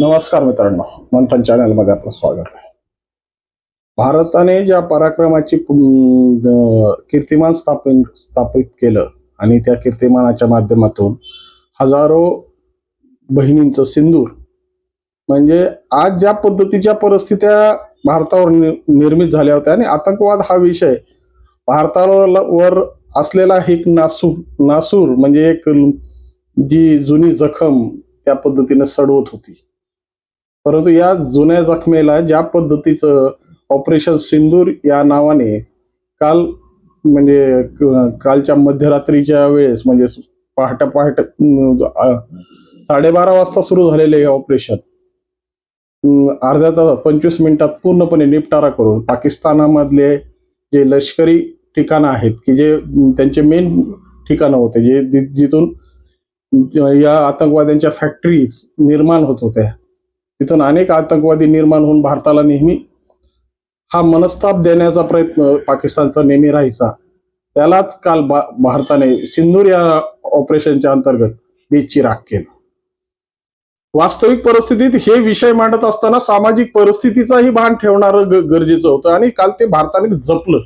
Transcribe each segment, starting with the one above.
नमस्कार मित्रांनो मंथन चॅनलमध्ये आपलं स्वागत आहे. भारताने ज्या पराक्रमाची कीर्तिमान स्थापन स्थापित केलं आणि त्या कीर्तिमानाच्या माध्यमातून हजारो बहिणींचं सिंदूर म्हणजे आज ज्या पद्धतीच्या परिस्थित्या भारतावर नि- निर्मित झाल्या होत्या आणि आतंकवाद हा विषय भारतावर वर असलेला एक नासूर नासूर म्हणजे एक जी जुनी जखम त्या पद्धतीने सडवत होती. परंतु या जुन्या जखमेला ज्या पद्धतीचं ऑपरेशन सिंदूर या नावाने काल म्हणजे कालच्या मध्यरात्रीच्या वेळेस म्हणजे पहाटे पहाटे साडेबारा वाजता सुरू झालेले हे ऑपरेशन अर्ध्या तासात पंचवीस मिनिटात पूर्णपणे निपटारा करून पाकिस्तानामधले जे लष्करी ठिकाणं आहेत की जे त्यांचे मेन ठिकाणं होते जे जिथून या आतंकवाद्यांच्या फॅक्टरीज निर्माण होत होत्या. तिथून अनेक आतंकवादी निर्माण होऊन भारताला नेहमी हा मनस्ताप देण्याचा प्रयत्न पाकिस्तानचा नेहमी राहायचा. त्यालाच काल भारताने सिंदूर या ऑपरेशनच्या अंतर्गत बेची राख केला. वास्तविक परिस्थितीत हे विषय मांडत असताना सामाजिक परिस्थितीचाही भान ठेवणारं गरजेचं होतं आणि काल ते भारताने जपलं.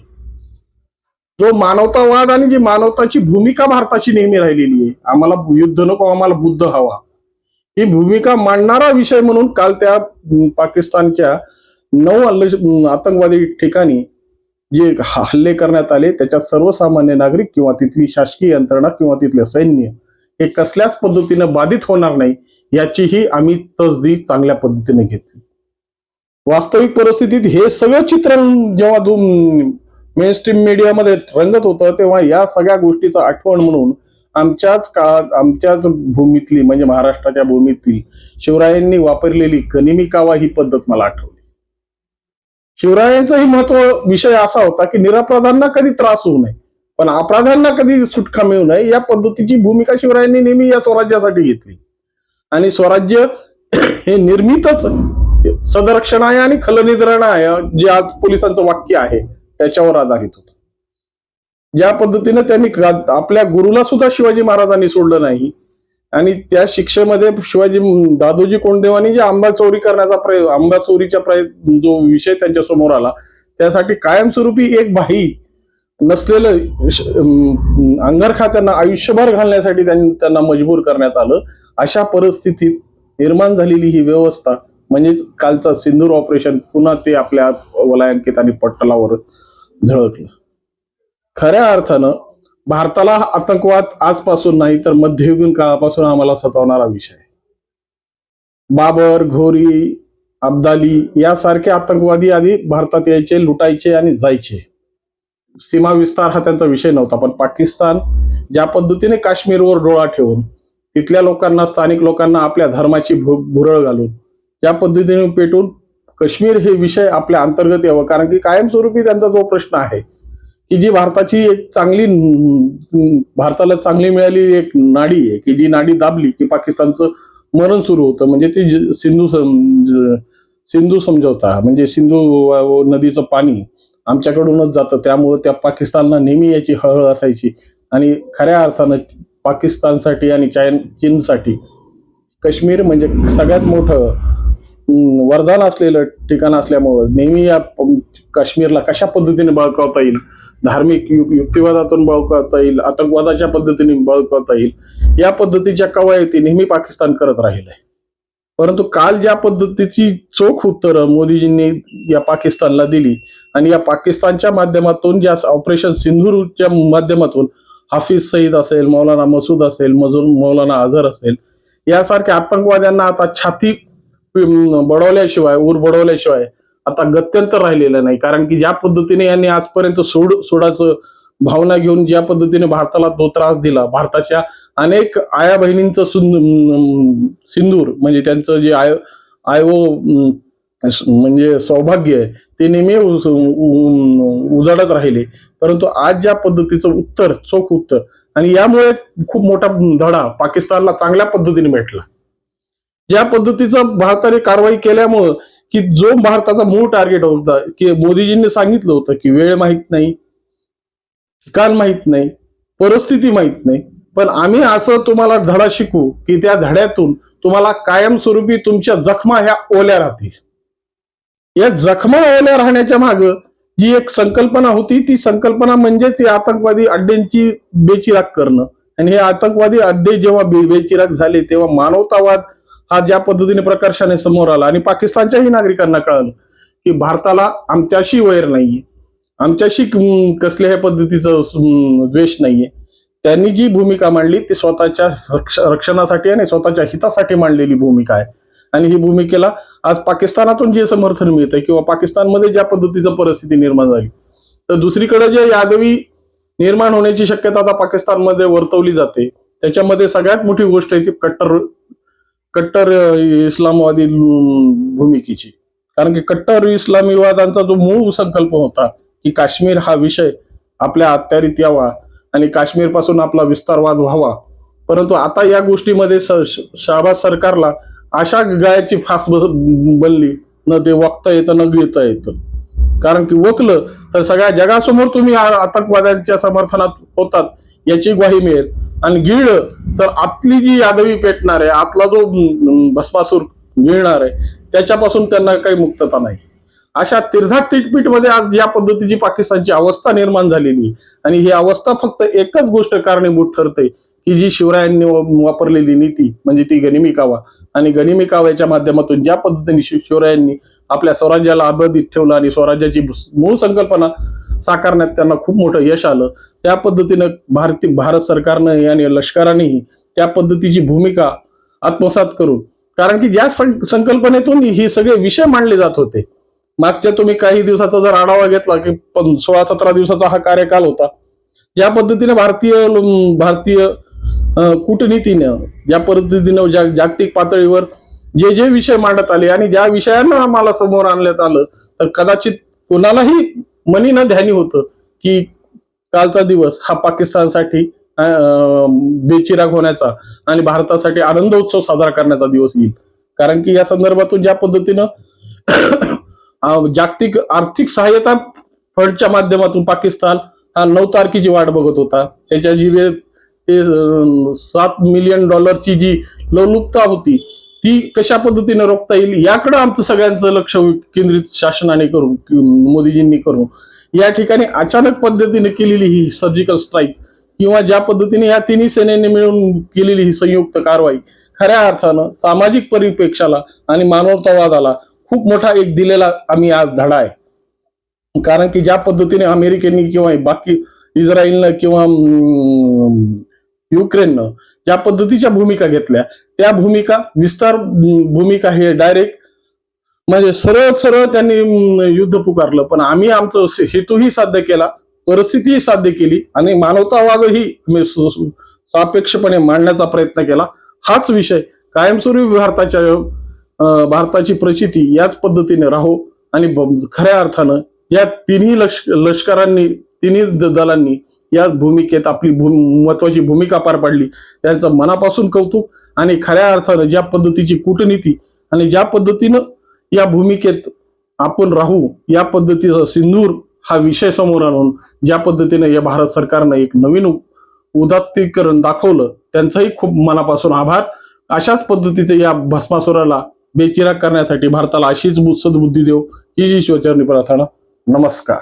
जो मानवतावाद आणि जी मानवताची भूमिका भारताची नेहमी राहिलेली आहे आम्हाला युद्ध नको आम्हाला बुद्ध हवा. ही भूमिका मांडणारा विषय म्हणून काल त्या पाकिस्तानच्या नऊ आतंकवादी ठिकाणी जे हल्ले करण्यात आले त्याच्यात सर्वसामान्य नागरिक किंवा तिथली शासकीय यंत्रणा किंवा तिथले सैन्य हे कसल्याच पद्धतीनं बाधित होणार नाही याचीही आम्ही तसदी चांगल्या पद्धतीने घेतली. वास्तविक परिस्थितीत हे सगळं चित्रण जेव्हा मेन स्ट्रीम मीडियामध्ये रंगत होतं तेव्हा या सगळ्या गोष्टीचं आठवण म्हणून आमच्याच काळात आमच्याच भूमीतली म्हणजे महाराष्ट्राच्या भूमीतील शिवरायांनी वापरलेली गनिमी कावा ही पद्धत मला आठवली. शिवरायांचाही महत्त्व विषय असा होता की निरापराधांना कधी त्रास होऊ नये पण अपराधांना कधी सुटका मिळू नये या पद्धतीची भूमिका शिवरायांनी नेहमी या स्वराज्यासाठी घेतली. आणि स्वराज्य हे निर्मितच सदरक्षणाय आणि खलनिद्रणाय जे आज पोलिसांचं वाक्य आहे त्याच्यावर आधारित होतं. ज्या पद्धतीनं त्यांनी आपल्या गुरुला सुद्धा शिवाजी महाराजांनी सोडलं नाही. आणि त्या शिक्षेमध्ये शिवाजी दादोजी कोंडदेवानी जे आंबा चोरी करण्याचा प्रयत्न आंबा चोरीचा प्रयत्न जो विषय त्यांच्यासमोर आला त्यासाठी कायमस्वरूपी एक भाई नसलेलं अंगरखा त्यांना आयुष्यभर घालण्यासाठी त्यां- त्यांना मजबूर करण्यात आलं. अशा परिस्थितीत निर्माण झालेली ही व्यवस्था म्हणजेच कालचा सिंदूर ऑपरेशन पुन्हा ते आपल्या वलयांकित आणि पट्टलावर झळकलं. खऱ्या अर्थानं भारताला हा आतंकवाद आजपासून नाही तर मध्ययुगीन काळापासून आम्हाला सतावणारा विषय बाबर घोरी अब्दाली यासारखे आतंकवादी आधी भारतात यायचे लुटायचे आणि जायचे. सीमा विस्तार हा त्यांचा विषय नव्हता पण पाकिस्तान ज्या पद्धतीने काश्मीरवर डोळा ठेवून तिथल्या लोकांना स्थानिक लोकांना आपल्या धर्माची भुरळ घालून ज्या पद्धतीने पेटून काश्मीर हे विषय आपल्या अंतर्गत यावं. कारण की कायमस्वरूपी त्यांचा जो प्रश्न आहे की जी भारताची एक चांगली भारताला चांगली मिळालेली एक नाडी आहे की जी नाडी दाबली की पाकिस्तानचं मरण सुरू होतं. म्हणजे ती सिंधू सम- सिंधू समजवता म्हणजे सिंधू व- नदीचं पाणी आमच्याकडूनच जातं. त्यामुळं त्या पाकिस्तानला नेहमी याची हळहळ असायची. आणि खऱ्या अर्थानं पाकिस्तानसाठी आणि चायन चीनसाठी काश्मीर म्हणजे सगळ्यात मोठं वरदान असलेलं ठिकाण असल्यामुळं नेहमी या काश्मीरला कशा पद्धतीने बळकावता येईल? धार्मिक यु- युक्तिवादातून बळकावता येईल? आतंकवादाच्या पद्धतीने बळकावता येईल? या पद्धतीच्या कवायती नेहमी पाकिस्तान करत राहिलं आहे परंतु काल ज्या पद्धतीची चोख उत्तरं मोदीजींनी या पाकिस्तानला दिली आणि या पाकिस्तानच्या माध्यमातून ज्या ऑपरेशन सिंधूरच्या माध्यमातून हाफिज सईद असेल मौलाना मसूद असेल मजूर मौलाना अझहर असेल यासारख्या आतंकवाद्यांना आता छाती बडवल्याशिवाय ऊर बडवल्याशिवाय आता गत्यंतर राहिलेलं नाही. कारण की ज्या पद्धतीने यांनी आजपर्यंत सोड सोडाचं भावना घेऊन ज्या पद्धतीने भारताला तो त्रास दिला भारताच्या अनेक आया बहिणींचं सिंदूर म्हणजे त्यांचं जे आय आयओ म्हणजे सौभाग्य आहे ते नेहमी उजाडत राहिले. परंतु आज ज्या पद्धतीचं उत्तर चोख उत्तर आणि यामुळे खूप मोठा धडा पाकिस्तानला चांगल्या पद्धतीने भेटला. ज्या पद्धतीचं भारताने कारवाई केल्यामुळं की जो भारताचा मूळ टार्गेट होता की मोदीजींनी सांगितलं होतं की वेळ माहीत नाही ठिकाण माहीत नाही परिस्थिती माहीत नाही. पण आम्ही असं तुम्हाला धडा शिकू की त्या धड्यातून तुम्हाला कायमस्वरूपी तुमच्या जखमा ह्या ओल्या राहतील. या जखमा ओल्या राहण्याच्या माग जी एक संकल्पना होती ती संकल्पना म्हणजेच या आतंकवादी अड्ड्यांची बेचिराग करणं. आणि हे आतंकवादी अड्डे जेव्हा बेचिराग झाले तेव्हा मानवतावाद हा ज्या पद्धतीने प्रकर्षाने समोर आला आणि पाकिस्तानच्याही नागरिकांना कळलं की भारताला आमच्याशी वैर नाहीये. आमच्याशी कसल्याही पद्धतीचं द्वेष नाहीये. त्यांनी जी भूमिका मांडली ती स्वतःच्या रक्षणासाठी आणि स्वतःच्या हितासाठी मांडलेली भूमिका आहे. आणि ही भूमिकेला आज पाकिस्तानातून जे समर्थन मिळतंय किंवा पाकिस्तानमध्ये ज्या पद्धतीचं परिस्थिती निर्माण झाली तर दुसरीकडे जे यादवी निर्माण होण्याची शक्यता आता पाकिस्तानमध्ये वर्तवली जाते त्याच्यामध्ये सगळ्यात मोठी गोष्ट आहे ती कट्टर कट्टर इस्लामवादी भूमिकेची. कारण की कट्टर इस्लामीवादांचा जो मूळ संकल्प होता की काश्मीर हा विषय आपल्या अत्यारीत यावा आणि काश्मीरपासून आपला विस्तारवाद व्हावा. परंतु आता या गोष्टीमध्ये स- सरकारला अशा गायाची फास बस बनली. न ते वक्ता येतं न घेता येतं. कारण की वकलं तर सगळ्या जगासमोर तुम्ही आतंकवाद्यांच्या समर्थनात होतात याची ग्वाही मिळेल. आणि गिळ तर आतली जी यादवी पेटणार आहे आतला जो भस्मासूर गिळणार आहे त्याच्यापासून त्यांना काही मुक्तता नाही. अशा तिरधाटमध्ये आज या पद्धतीची पाकिस्तानची अवस्था निर्माण झालेली. आणि ही अवस्था फक्त एकच गोष्ट कारणीभूत ठरते की जी शिवरायांनी वापरलेली नीती म्हणजे ती गनिमी कावा. आणि गनिमी काव्याच्या माध्यमातून ज्या पद्धतीने शिवरायांनी आपल्या स्वराज्याला अबाधित ठेवलं आणि स्वराज्याची मूळ संकल्पना साकारण्यात त्यांना खूप मोठं यश आलं त्या पद्धतीनं भारतीय भारत सरकारनं आणि लष्करानेही त्या पद्धतीची भूमिका आत्मसात करून कारण की ज्या संकल्पनेतून ही सगळे विषय मांडले जात होते मागच्या तुम्ही काही दिवसाचा जर आढावा घेतला की पण सोळा सतरा दिवसाचा हा कार्यकाल होता ज्या पद्धतीने भारतीय भारतीय कूटनीतीनं ज्या पद्धतीनं जा जागतिक पातळीवर जे जे विषय मांडत आले आणि ज्या विषयांना आम्हाला समोर आणण्यात आलं तर कदाचित कोणालाही मनी ध्यानी होतं की कालचा दिवस हा पाकिस्तानसाठी बेचिराग होण्याचा आणि भारतासाठी आनंद उत्सव साजरा करण्याचा दिवस येईल. कारण की या संदर्भातून ज्या पद्धतीनं जागतिक आर्थिक सहाय्यता फंडच्या माध्यमातून पाकिस्तान हा नऊ तारखेची वाट बघत होता. त्याच्या जी वेळ ते सात मिलियन डॉलरची जी लवलुपता होती ती कशा पद्धतीने रोखता येईल याकडे आमचं सगळ्यांचं लक्ष केंद्रित शासनाने करून मोदीजींनी करून. या ठिकाणी अचानक पद्धतीने केलेली ही सर्जिकल स्ट्राईक किंवा ज्या पद्धतीने या तिन्ही सेनेने मिळून केलेली ही संयुक्त कारवाई खऱ्या अर्थानं सामाजिक परिप्रेक्षाला आणि मानवतावादाला खूप मोठा एक दिलेला आम्ही आज धडा आहे. कारण की ज्या पद्धतीने अमेरिकेने किंवा बाकी इस्रायलनं किंवा युक्रेननं ज्या पद्धतीच्या भूमिका घेतल्या त्या भूमिका विस्तार भूमिका हे डायरेक्ट म्हणजे सरळ सरळ त्यांनी युद्ध पुकारलं. पण आम्ही आमचं हेतूही साध्य केला परिस्थितीही साध्य केली आणि मानवतावादही सापेक्षपणे मांडण्याचा प्रयत्न केला. हाच विषय कायमस्वरूपी भारताच्या भारताची प्रचिती याच पद्धतीने राहो आणि खऱ्या अर्थानं या तिन्ही लष्क लष्करांनी तिन्ही दलांनी या भूमिकेत आपली भू महत्वाची भूमिका पार पाडली. त्यांचं मनापासून कौतुक आणि खऱ्या अर्थानं ज्या पद्धतीची कूटनीती आणि ज्या पद्धतीनं या भूमिकेत आपण राहू या पद्धतीचा सिंदूर हा विषय समोर आणून ज्या पद्धतीने या भारत सरकारनं एक नवीन उदात्तीकरण दाखवलं त्यांचाही खूप मनापासून आभार. अशाच पद्धतीचे या भस्मासुराला बेचिराग करण्यासाठी भारताला अशीच सद्बुद्धी देऊ ही जी शिवचरणी प्रार्थना. नमस्कार.